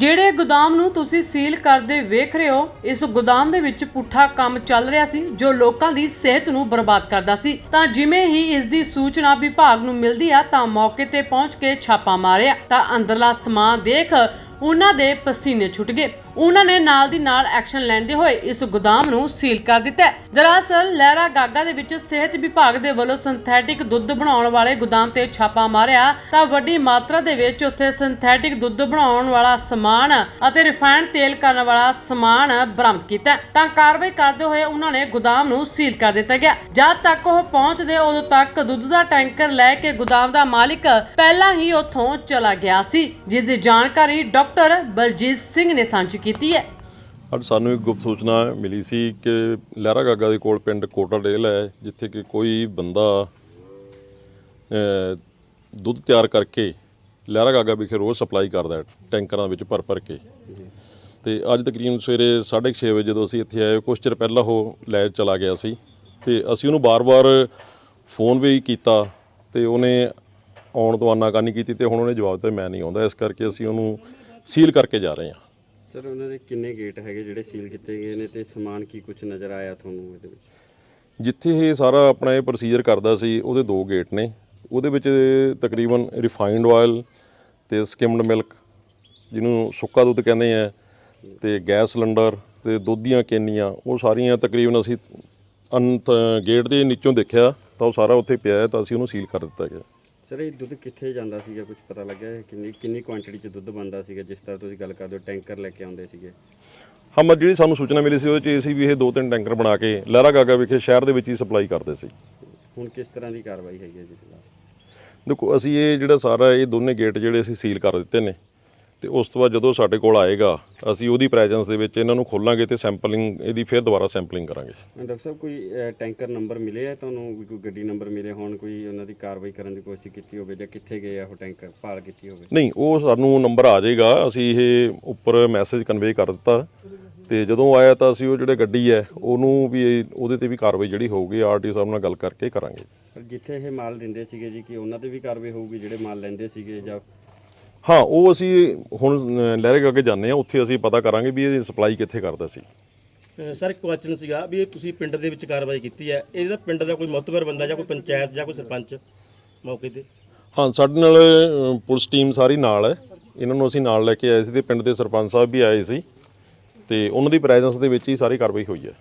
ਜਿਹੜੇ ਗੋਦਾਮ ਨੂੰ ਤੁਸੀਂ ਸੀਲ ਕਰਦੇ ਵੇਖ ਰਹੇ ਹੋ, ਇਸ ਗੋਦਾਮ ਦੇ ਵਿੱਚ ਪੁੱਠਾ ਕੰਮ ਚੱਲ ਰਿਹਾ ਸੀ, ਜੋ ਲੋਕਾਂ ਦੀ ਸਿਹਤ ਨੂੰ ਬਰਬਾਦ ਕਰਦਾ ਸੀ। ਤਾਂ ਜਿਵੇਂ ਹੀ ਇਸ ਦੀ ਸੂਚਨਾ ਵਿਭਾਗ ਨੂੰ ਮਿਲਦੀ ਆ, ਤਾਂ ਮੌਕੇ ਤੇ ਪਹੁੰਚ ਕੇ ਛਾਪਾ ਮਾਰਿਆ। ਤਾਂ ਅੰਦਰਲਾ ਸਮਾਨ ਦੇਖ ਉਹਨਾਂ ਦੇ ਪਸੀਨੇ ਛੁੱਟ ਗਏ। ਉਹਨਾਂ ਨੇ ਨਾਲ ਦੀ ਨਾਲ ਐਕਸ਼ਨ ਲੈਂਦੇ ਹੋਏ ਇਸ ਗੋਦਾਮ ਨੂੰ ਸੀਲ ਕਰ ਦਿੱਤਾ ਦਰਅਸਲ, ਲਹਿਰਾ ਗਾਗਾ ਦੇ ਵਿੱਚ ਸਿਹਤ ਵਿਭਾਗ ਦੇ ਵੱਲੋਂ ਸਿੰਥੈਟਿਕ ਦੁੱਧ ਬਣਾਉਣ ਵਾਲੇ ਗੋਦਾਮ ਤੇ ਛਾਪਾ ਮਾਰਿਆ, ਤਾਂ ਵੱਡੀ ਮਾਤਰਾ ਦੇ ਵਿੱਚ ਉੱਥੇ ਸਿੰਥੈਟਿਕ ਦੁੱਧ ਬਣਾਉਣ ਵਾਲਾ ਸਮਾਨ ਅਤੇ ਰਿਫਾਈਨਡ ਤੇਲ ਕਰਨ ਵਾਲਾ ਸਮਾਨ ਬਰਾਮਦ ਕੀਤਾ ਤਾਂ ਕਾਰਵਾਈ ਕਰਦੇ ਹੋਏ ਉਹਨਾਂ ਨੇ ਗੋਦਾਮ ਨੂੰ ਸੀਲ ਕਰ ਦਿੱਤਾ ਗਿਆ। ਜਦ ਤੱਕ ਉਹ ਪਹੁੰਚਦੇ, ਉਦੋਂ ਤੱਕ ਦੁੱਧ ਦਾ ਟੈਂਕਰ ਲੈ ਕੇ ਗੋਦਾਮ ਦਾ ਮਾਲਿਕ ਪਹਿਲਾਂ ਹੀ ਉੱਥੋਂ ਚਲਾ ਗਿਆ ਸੀ, ਜਿਸ ਦੀ ਜਾਣਕਾਰੀ ਡਾਕਟਰ ਡਾਕਟਰ ਬਲਜੀਤ ਸਿੰਘ ਨੇ ਸਾਂਝੀ ਕੀਤੀ ਹੈ। ਅੱਜ ਸਾਨੂੰ ਇੱਕ ਗੁਪਤ ਸੂਚਨਾ ਮਿਲੀ ਸੀ ਕਿ ਲਹਿਰਾ ਗਾਗਾ ਦੇ ਕੋਲ ਪਿੰਡ ਕੋਟਾ ਡੇਲ ਹੈ, ਜਿੱਥੇ ਕਿ ਕੋਈ ਬੰਦਾ ਦੁੱਧ ਤਿਆਰ ਕਰਕੇ ਲਹਿਰਾ ਗਾਗਾ ਵਿਖੇ ਰੋਜ਼ ਸਪਲਾਈ ਕਰਦਾ ਹੈ, ਟੈਂਕਰਾਂ ਵਿੱਚ ਭਰ ਭਰ ਕੇ। ਤੇ ਅੱਜ ਤਕਰੀਬਨ ਸਵੇਰੇ 6:30 ਵਜੇ ਜਦੋਂ ਅਸੀਂ ਇੱਥੇ ਆਏ ਕੁਝ ਚਿਰ ਪਹਿਲਾਂ ਉਹ ਲੈ ਚਲਾ ਗਿਆ ਸੀ। ਤੇ ਅਸੀਂ ਉਹਨੂੰ ਬਾਰ-ਬਾਰ ਫੋਨ ਵੀ ਕੀਤਾ ਤੇ ਉਹਨੇ ਆਉਣ ਤੋਂ ਆਨਾਕਾਨੀ ਕੀਤੀ ਤੇ ਹੁਣ ਉਹਨੇ ਜਵਾਬ ਦਿੱਤਾ, ਮੈਂ ਨਹੀਂ ਆਉਂਦਾ। ਇਸ ਕਰਕੇ ਅਸੀਂ ਉਹਨੂੰ ਸੀਲ ਕਰਕੇ ਜਾ ਰਹੇ ਹਾਂ। ਸਰ ਉਹਨਾਂ ਦੇ ਕਿੰਨੇ ਗੇਟ ਹੈਗੇ ਜਿਹੜੇ ਸੀਲ ਕੀਤੇ ਗਏ ਨੇ ਤੇ ਸਮਾਨ ਕੀ ਕੁਝ ਨਜ਼ਰ ਆਇਆ ਤੁਹਾਨੂੰ ਇਹਦੇ ਵਿੱਚ? ਜਿੱਥੇ ਇਹ ਸਾਰਾ ਆਪਣਾ ਇਹ ਪ੍ਰੋਸੀਜਰ ਕਰਦਾ ਸੀ ਉਹਦੇ ਦੋ ਗੇਟ ਨੇ। ਉਹਦੇ ਵਿੱਚ ਤਕਰੀਬਨ ਰਿਫਾਈਨਡ ਆਇਲ ਤੇ ਸਕਿਮਡ ਮਿਲਕ ਜਿਹਨੂੰ ਸੁੱਕਾ ਦੁੱਧ ਕਹਿੰਦੇ ਆ ਤੇ ਗੈਸ ਸਿਲੰਡਰ ਤੇ ਦੁੱਧ ਦੀਆਂ ਕੇਨੀਆਂ ਉਹ ਸਾਰੀਆਂ ਤਕਰੀਬਨ ਅਸੀਂ ਅੰਤ ਗੇਟ ਦੇ ਨੀਚੋਂ ਦੇਖਿਆ ਤਾਂ ਉਹ ਸਾਰਾ ਉੱਥੇ ਪਿਆ ਹੈ ਤਾਂ ਅਸੀਂ ਉਹਨੂੰ ਸੀਲ ਕਰ ਦਿੱਤਾ ਗਿਆ। ਸਰ ਇਹ ਦੁੱਧ ਕਿੱਥੇ ਜਾਂਦਾ ਸੀਗਾ? ਕੁਝ ਪਤਾ ਲੱਗਿਆ ਹੈ? ਕਿੰਨੀ ਕਿੰਨੀ ਕੁਆਂਟੀਟੀ ਚ ਦੁੱਧ ਬਣਦਾ ਸੀਗਾ ਜਿਸ ਤਰ੍ਹਾਂ ਤੁਸੀਂ ਗੱਲ ਕਰਦੇ ਹੋ ਟੈਂਕਰ ਲੈ ਕੇ ਆਉਂਦੇ ਸੀਗੇ? ਹਾਂ ਮੈਂ ਜਿਹੜੀ ਸਾਨੂੰ ਸੂਚਨਾ ਮਿਲੀ ਸੀ ਉਹਦੇ 'ਚ ਇਹ ਸੀ ਵੀ ਇਹ ਦੋ ਤਿੰਨ ਟੈਂਕਰ ਬਣਾ ਕੇ ਲਹਿਰਾ ਗਾਗਾ ਵਿਖੇ ਸ਼ਹਿਰ ਦੇ ਵਿੱਚ ਹੀ ਸਪਲਾਈ ਕਰਦੇ ਸੀ। ਹੁਣ ਕਿਸ ਤਰ੍ਹਾਂ ਦੀ ਕਾਰਵਾਈ ਹੈਗੀ ਹੈ ਜੀ ਫਿਲਹਾਲ ਦੇਖੋ ਅਸੀਂ ਇਹ ਜਿਹੜਾ ਸਾਰਾ ਇਹ ਦੋਨੇ ਗੇਟ ਜਿਹੜੇ ਅਸੀਂ ਸੀਲ ਕਰ ਦਿੱਤੇ ਨੇ। ਤੇ ਉਸ ਤੋਂ ਬਾਅਦ ਜਦੋਂ ਸਾਡੇ ਕੋਲ ਆਏਗਾ ਅਸੀਂ ਉਹਦੀ ਪ੍ਰੈਜ਼ੈਂਸ ਦੇ ਵਿੱਚ ਇਹਨਾਂ ਨੂੰ ਖੋਲਾਂਗੇ ਤੇ ਸੈਂਪਲਿੰਗ ਇਹਦੀ ਫਿਰ ਦੁਬਾਰਾ ਸੈਂਪਲਿੰਗ ਕਰਾਂਗੇ। ਡਾਕਟਰ ਸਾਹਿਬ ਕੋਈ ਟੈਂਕਰ ਨੰਬਰ ਮਿਲੇ ਹੈ ਤੁਹਾਨੂੰ? ਕੋਈ ਗੱਡੀ ਨੰਬਰ ਮਿਲੇ ਹੋਣ ਕੋਈ ਉਹਨਾਂ ਦੀ ਕਾਰਵਾਈ ਕਰਨ ਦੀ ਕੋਸ਼ਿਸ਼ ਕੀਤੀ ਹੋਵੇ ਜਾਂ ਕਿੱਥੇ ਗਏ ਆ ਉਹ ਟੈਂਕਰ ਭਾਲ ਕੀਤੀ ਹੋਵੇ? ਨਹੀਂ ਉਹ ਸਾਨੂੰ ਨੰਬਰ ਆ ਜਾਏਗਾ ਅਸੀਂ ਇਹ ਉੱਪਰ ਮੈਸੇਜ ਕਨਵੇ ਕਰ ਦਿੱਤਾ। ਤੇ ਜਦੋਂ ਆਇਆ ਤਾਂ ਅਸੀਂ ਉਹ ਜਿਹੜੇ ਗੱਡੀ ਹੈ ਉਹਨੂੰ ਵੀ ਉਹਦੇ ਤੇ ਵੀ ਕਾਰਵਾਈ ਜਿਹੜੀ ਹੋਊਗੀ ਆਰਟੀ ਸਾਹਿਬ ਨਾਲ ਗੱਲ ਕਰਕੇ ਕਰਾਂਗੇ। ਜਿੱਥੇ ਇਹ ਮਾਲ ਦਿੰਦੇ ਸੀਗੇ ਜੀ ਕਿ ਉਹਨਾਂ ਤੇ ਵੀ ਕਾਰਵਾਈ ਹੋਊਗੀ ਜਿਹੜੇ ਮਾਲ ਲੈਂਦੇ ਸੀਗੇ ਜਾਂ ਹਾਂ ਉਹ ਅਸੀਂ ਹੁਣ ਲਹਿਰੇ ਗਾਗੇ ਜਾਂਦੇ ਆ ਉੱਥੇ ਅਸੀਂ ਪਤਾ ਕਰਾਂਗੇ ਵੀ ਇਹ ਸਪਲਾਈ ਕਿੱਥੇ ਕਰਦਾ ਸੀ। ਸਰ ਇੱਕ ਕੁਐਸਚਨ ਸੀਗਾ ਵੀ ਇਹ ਤੁਸੀਂ ਪਿੰਡ ਦੇ ਵਿੱਚ ਕਾਰਵਾਈ ਕੀਤੀ ਹੈ। ਇਹਦਾ ਪਿੰਡ ਦਾ ਕੋਈ ਮੁਤਬਰ ਬੰਦਾ ਜਾਂ ਕੋਈ ਪੰਚਾਇਤ ਜਾਂ ਕੋਈ ਸਰਪੰਚ ਮੌਕੇ ਤੇ? ਹਾਂ ਸਾਡੇ ਨਾਲ ਪੁਲਿਸ ਟੀਮ ਸਾਰੀ ਨਾਲ ਹੈ। ਇਹਨਾਂ ਨੂੰ ਅਸੀਂ ਨਾਲ ਲੈ ਕੇ ਆਏ ਸੀ ਤੇ ਪਿੰਡ ਦੇ ਸਰਪੰਚ ਸਾਹਿਬ ਵੀ ਆਏ ਸੀ। ਤੇ ਉਹਨਾਂ ਦੀ ਪ੍ਰੈਜ਼ੈਂਸ ਦੇ ਵਿੱਚ ਹੀ ਸਾਰੀ ਕਾਰਵਾਈ ਹੋਈ ਹੈ।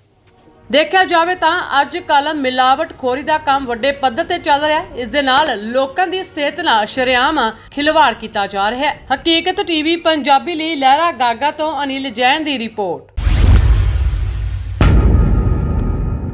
ਦੇਖਿਆ ਜਾਵੇ ਤਾਂ ਅੱਜ ਕੱਲ ਮਿਲਾਵਟ ਖੋਰੀ ਦਾ ਕੰਮ ਵੱਡੇ ਪੱਧਰ ਤੇ ਚੱਲ ਰਿਹਾ ਹੈ। ਇਸ ਦੇ ਨਾਲ ਲੋਕਾਂ ਦੀ ਸਿਹਤ ਨਾਲ ਸ਼ਰੇਆਮ ਖਿਲਵਾੜ ਕੀਤਾ ਜਾ ਰਿਹਾ ਹੈ। ਹਕੀਕਤ ਟੀਵੀ ਪੰਜਾਬੀ ਲਈ ਲਹਿਰਾ ਗਾਗਾ ਤੋਂ ਅਨਿਲ ਜੈਨ ਦੀ ਰਿਪੋਰਟ।